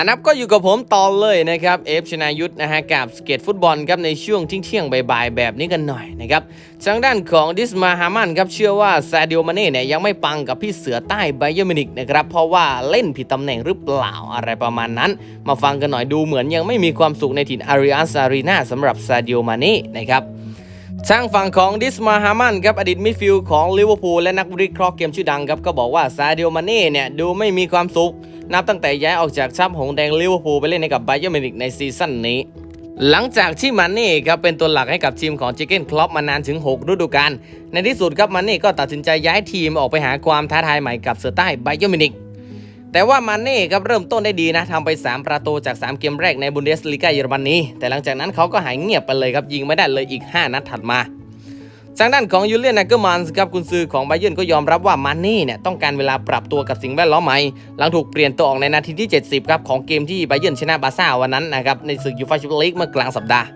อนับก็อยู่กับผมต่อเลยนะครับเอฟชนายุทธนะฮะกับสเก็ตฟุตบอลครับในช่วงเที่ยงๆบ่ายๆแบบนี้กันหน่อยนะครับทางด้านของดิสมาฮามันครับเชื่อว่าซาดิโอมาเน่เนี่ยยังไม่ปังกับพี่เสือใต้ไบเยอร์มินิกนะครับเพราะว่าเล่นผิดตำแหน่งหรือเปล่าอะไรประมาณนั้น มาฟังกันหน่อยดูเหมือนยังไม่มีความสุขในถิ่นอาริอัสอารีนาสำหรับซาดิโอมาเน่นะครับทางฝั่งของดิสมาฮามันครับอดีตมิดฟิลด์ของลิเวอร์พูลและนักวิเคราะห์เกมชื่อดังครับก็บอกว่าซาดิโอมาเน่เนี่ยดูไม่มีความสุข นับตั้งแต่ย้ายออกจากชับหงแดงลิเวอร์พูลไปเล่นให้กับไบเยอร์มิวนิกในซีซั่นนี้หลังจากที่มันนี่ครับเป็นตัวหลักให้กับทีมของจิเก้นคลอปมานานถึง 6 ฤดูกาล ในที่สุดครับมันนี่ก็ตัดสินใจย้ายทีมออกไปหาความท้าทายใหม่กับเสือใต้ไบเยอร์มินิก แต่ว่ามันนี่ครับเริ่มต้นได้ดีนะทำไป 3 ประตูจาก 3 เกมแรกในบุนเดสลีกาเยอรมนีแต่หลังจากนั้นเขาก็หายเงียบไปเลยครับยิงไม่ได้เลยอีก 5 นัดถัดมา ทางด้านของยูเลียนนักเกอร์มันส์ครับกุนซือของไบเยนก็ยอมรับว่ามันนี่เนี่ยต้องการเวลาปรับตัวกับสิ่งแวดล้อมใหม่ หลังถูกเปลี่ยนตัวออกในนาทีที่ 70 ครับของเกมที่ไบเยนชนะบาซ่าวันนั้นนะครับในศึกยูฟ่าแชมเปี้ยนลีกเมื่อกลางสัปดาห์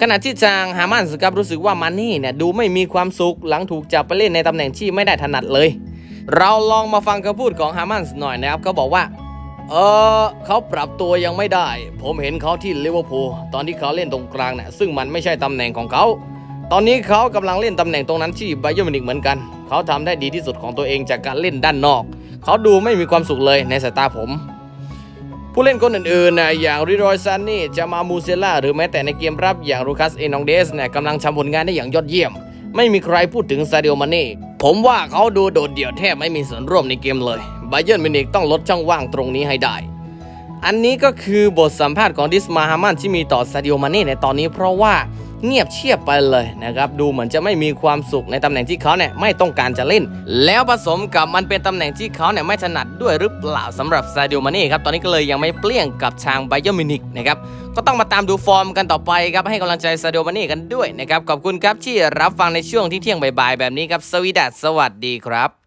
ขณะที่ทางฮามันส์ครับรู้สึกว่ามันนี่เนี่ยดูไม่มีความสุขหลังถูกจับไปเล่นในตำแหน่งที่ไม่ได้ถนัดเลย เราลองมาฟังคำพูดของฮามันส์หน่อยนะครับเขาบอกว่าเออเขาปรับตัวยังไม่ได้ ผมเห็นเขาที่ลิเวอร์พูลตอนที่เขาเล่นตรงกลางเนี่ยซึ่งมันไม่ใช่ตำแหน่งของเขา ตอนนี้เขากำลังเล่นตำแหน่งตรงนั้นที่ไบเยอร์มินิกเหมือนกัน เขาทำได้ดีที่สุดของตัวเองจากการเล่นด้านนอก เขาดูไม่มีความสุขเลยในสายตาผม ผู้เล่นคนอื่นๆนะอย่างริรอยซันนี่จามามูเซล่าหรือแม้แต่ในเกมรับอย่างลูคัสเอนองเดสเนี่ยกำลังทำผลงานได้อย่างยอดเยี่ยม ไม่มีใครพูดถึงซาเดิโอมาเน่ผมว่าเขาดูโดดเดี่ยวแทบไม่มีส่วนร่วมในเกมเลยไบเยอร์มินิกต้องลดช่องว่างตรงนี้ให้ได้ อันนี้ก็คือบทสัมภาษณ์ของดิสมาฮามันที่มีต่อซาดิโอมาเน่ในตอนนี้เพราะว่าเงียบเชียบไปเลยนะครับ ดูเหมือนจะไม่มีความสุขในตำแหน่งที่เขาเนี่ยไม่ต้องการจะเล่น แล้วผสมกับมันเป็นตำแหน่งที่เขาเนี่ยไม่ถนัดด้วยหรือเปล่าสำหรับซาดิโอมาเน่ครับ ตอนนี้ก็เลยยังไม่เปลี่ยงกับทางไบเยอร์มินิกนะครับ ก็ต้องมาตามดูฟอร์มกันต่อไปครับ ให้กำลังใจซาดิโอมาเน่กันด้วยนะครับ ขอบคุณครับที่รับฟังในช่วงที่เที่ยงบ่ายๆแบบนี้ครับสวีดัสสวัสดีครับ